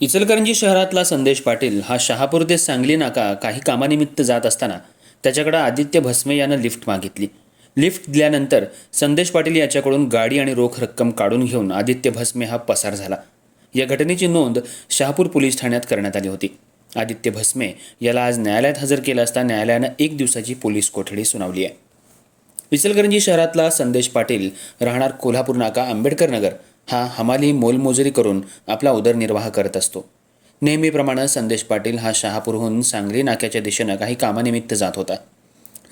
इचलकरंजी शहरातला संदेश पाटील हा शहापूर ते सांगली नाका काही कामानिमित्त जात असताना त्याच्याकडं आदित्य भस्मे यानं लिफ्ट मागितली. लिफ्ट दिल्यानंतर संदेश पाटील याच्याकडून गाडी आणि रोख रक्कम काढून घेऊन आदित्य भस्मे हा पसार झाला. या घटनेची नोंद शहापूर पोलीस ठाण्यात करण्यात आली होती. आदित्य भस्मे याला आज न्यायालयात हजर केलं असता न्यायालयानं एक दिवसाची पोलीस कोठडी सुनावली आहे. इचलकरंजी शहरातला संदेश पाटील राहणार कोल्हापूर नाका आंबेडकर नगर. हा हमाली मोलमजुरी करून आपला उदरनिर्वाह करत असतो. नेहमीप्रमाणे संदेश पाटील हा शहापूरहून सांगली नाक्याच्या दिशेनं काही कामानिमित्त जात होता.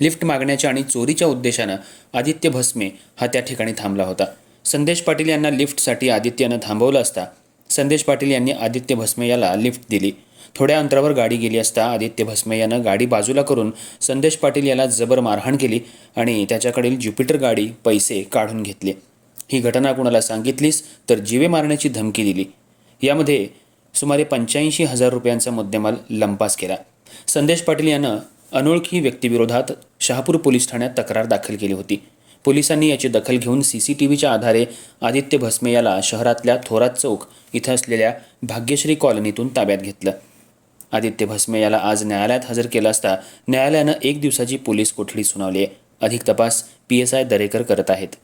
लिफ्ट मागण्याच्या आणि चोरीच्या उद्देशानं आदित्य भस्मे हा त्या ठिकाणी थांबला होता. संदेश पाटील यांना लिफ्टसाठी आदित्यनं थांबवलं असता संदेश पाटील यांनी आदित्य भस्मे याला लिफ्ट दिली. थोड्या अंतरावर गाडी गेली असता आदित्य भस्मे यानं गाडी बाजूला करून संदेश पाटील याला जबर मारहाण केली आणि त्याच्याकडील ज्युपिटर गाडी पैसे काढून घेतले. ही घटना कुणाला सांगितलीस तर जीवे मारण्याची धमकी दिली. यामध्ये सुमारे पंच्याऐंशी हजार रुपयांचा मुद्देमाल लंपास केला. संदेश पाटील यानं अनोळखी व्यक्तीविरोधात शहापूर पोलीस ठाण्यात तक्रार दाखल केली होती. पोलिसांनी याची दखल घेऊन सी सी टी व्हीच्या आधारे आदित्य भस्मे याला शहरातल्या थोरात चौक इथं असलेल्या भाग्यश्री कॉलनीतून ताब्यात घेतलं. आदित्य भस्मे याला आज न्यायालयात हजर केला असता न्यायालयानं एक दिवसाची पोलीस कोठडी सुनावली आहे. अधिक तपास पी एस आय दरेकर करत आहेत.